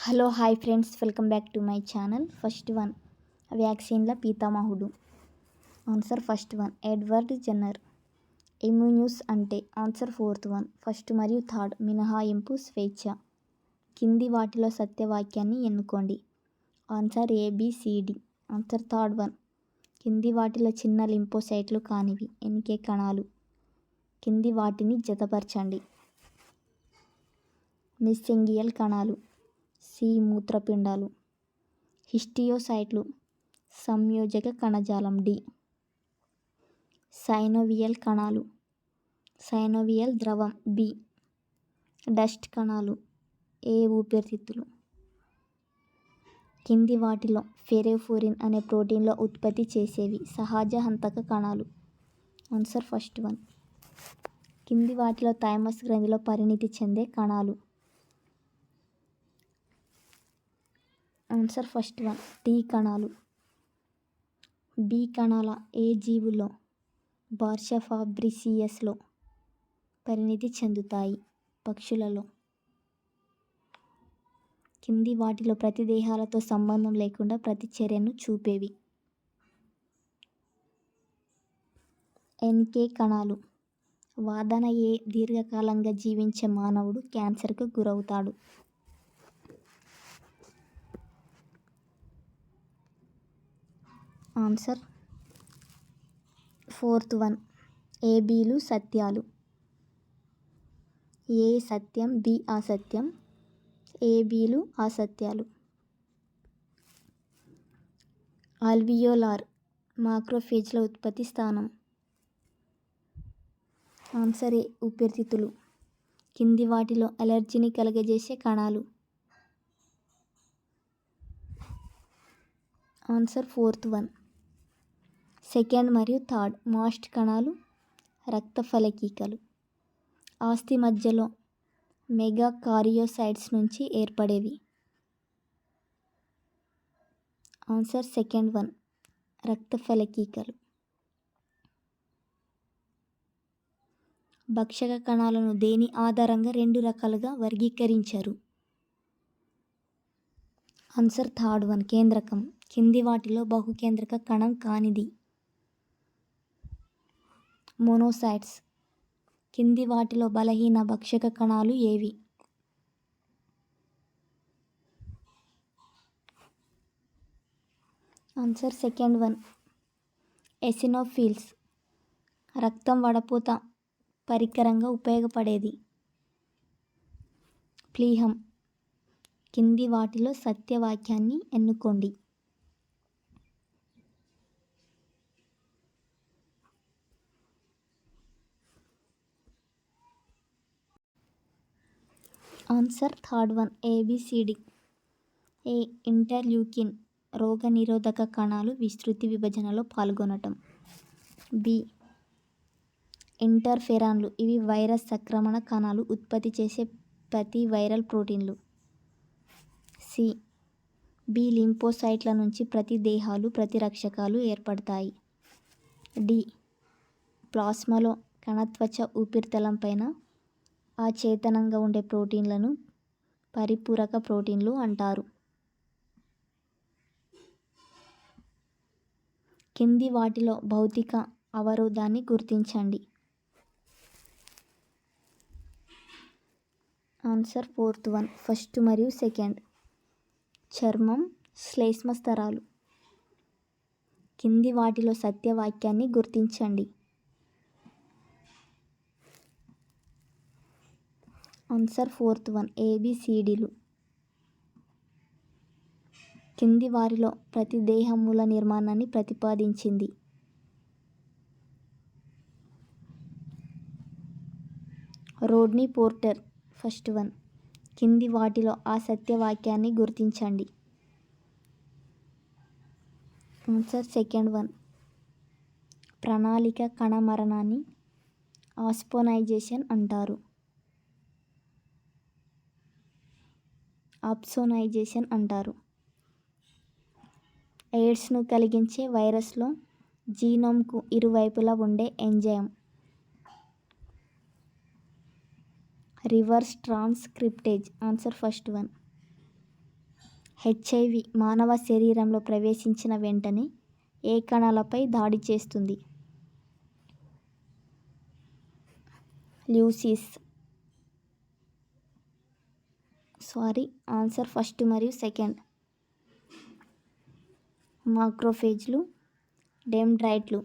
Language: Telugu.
Hello hi friends. Welcome back to my channel. First one వ్యాక్సిన్ల పీతామహుడు. Answer first one Edward Jenner. ఇమ్యూన్యూస్ అంటే ఆన్సర్ ఫోర్త్ వన్ ఫస్ట్ మరియు థర్డ్ మినహాయింపు స్వేచ్ఛ. కింది వాటిలో సత్యవాక్యాన్ని ఎన్నుకోండి. Answer ABCD answer third one. కింది వాటిలో చిన్న లింపోసైట్లు కానివి ఎన్కే కణాలు. కింది వాటిని జతపరచండి. మిస్సెంగియల్ కణాలు. సి. మూత్రపిండాలు. హిస్టియోసైట్లు. సంయోజక కణజాలం డి. సైనోవియల్ కణాలు. సైనోవియల్ ద్రవం బి. డస్ట్ కణాలు. ఏ ఊపిరితిత్తులు. కింది వాటిలో ఫెరేఫోరిన్ అనే ప్రోటీన్లో ఉత్పత్తి చేసేవి సహజ హంతక కణాలు. Answer first one. కింది వాటిలో థైమస్ గ్రంథిలో పరిణితి చెందే కణాలు. Answer first one. టీ కణాలు. బి కణాల ఏ జీవుల్లో బార్షఫాబ్రిసియస్లో పరిణితి చెందుతాయి పక్షులలో. కింది వాటిలో ప్రతి దేహాలతో సంబంధం లేకుండా ప్రతిచర్యను చూపేవి. ఎన్కే కణాలు. వాదన ఏ దీర్ఘకాలంగా జీవించే మానవుడు క్యాన్సర్కు గురవుతాడు. Answer fourth one. ఏబీలు సత్యాలు. ఏ సత్యం బి అసత్యం. ఏబీలు అసత్యాలు. ఆల్వియోలార్ మాక్రోఫేజ్ల ఉత్పత్తి స్థానం. ఆన్సర్ ఏ ఊపిరితిత్తులు కింది వాటిలో అలర్జీని కలగజేసే కణాలు. Answer fourth one. సెకండ్ మరియు థర్డ్ మాస్ట్ కణాలు రక్త ఫలకీకలు ఆస్తి మధ్యలో మెగా కారియోసైడ్స్ నుంచి ఏర్పడేవి. ఆన్సర్ సెకండ్ వన్ రక్త ఫలకీకలు భక్షక కణాలను దేని ఆధారంగా రెండు రకాలుగా వర్గీకరించారు? ఆన్సర్ థర్డ్ వన్ కేంద్రకం. కింది వాటిలో బహుకేంద్రక కణం కానిది. మోనోసైట్స్. కింది వాటిలో బలహీన భక్షక కణాలు ఏవి? Answer second one. ఎసినోఫిల్స్. రక్తం వడపోత పరికరంగా ఉపయోగపడేది. ప్లీహం. కింది వాటిలో సత్యవాక్యాన్ని ఎన్నుకోండి. Answer third one A B C D A interleukin రోగనిరోధక కణాలు విస్తృతి విభజనలో పాల్గొనటం. బి ఇంటర్ఫెరాన్లు ఇవి వైరస్ సంక్రమణ కణాలు ఉత్పత్తి చేసే ప్రతి వైరల్ ప్రోటీన్లు. సి బి లింపోసైట్ల నుంచి ప్రతి దేహాలు ప్రతిరక్షకాలు ఏర్పడతాయి. డి ప్లాస్మాలో కణత్వచ ఊపిరితలం పైన అచేతనంగా ఉండే ప్రోటీన్లను పరిపూరక ప్రోటీన్లు అంటారు. కింది వాటిలో భౌతిక అవరోధాన్ని గుర్తించండి. ఆన్సర్ ఫోర్త్ వన్ ఫస్ట్ మరియు సెకండ్. చర్మం శ్లేష్మ స్తరాలు. కింది వాటిలో సత్యవాక్యాన్ని గుర్తించండి. ఆన్సర్ ఫోర్త్ వన్ ఏబిసిడీలు కింది వారిలో ప్రతి దేహమూల నిర్మాణాన్ని ప్రతిపాదించింది. రోడ్నీ పోర్టర్ ఫస్ట్ వన్ కింది వాటిలో ఆ సత్యవాక్యాన్ని గుర్తించండి. ఆన్సర్ సెకండ్ వన్ ప్రణాళిక కణ మరణాన్ని ఆస్పోనైజేషన్ అంటారు. ఆప్సోనైజేషన్ అంటారు. ఎయిడ్స్ను కలిగించే వైరస్లో జీనోమ్కు ఇరువైపులా ఉండే enzyme. Reverse transcriptase. Answer first one. HIV మానవ శరీరంలో ప్రవేశించిన వెంటనే ఏ కణాలపై దాడి చేస్తుంది? ల్యూసిస్. సారీ. ఆన్సర్ ఫస్ట్ మరియు సెకండ్. మాక్రోఫేజ్లు డెమ్డ్రైట్లు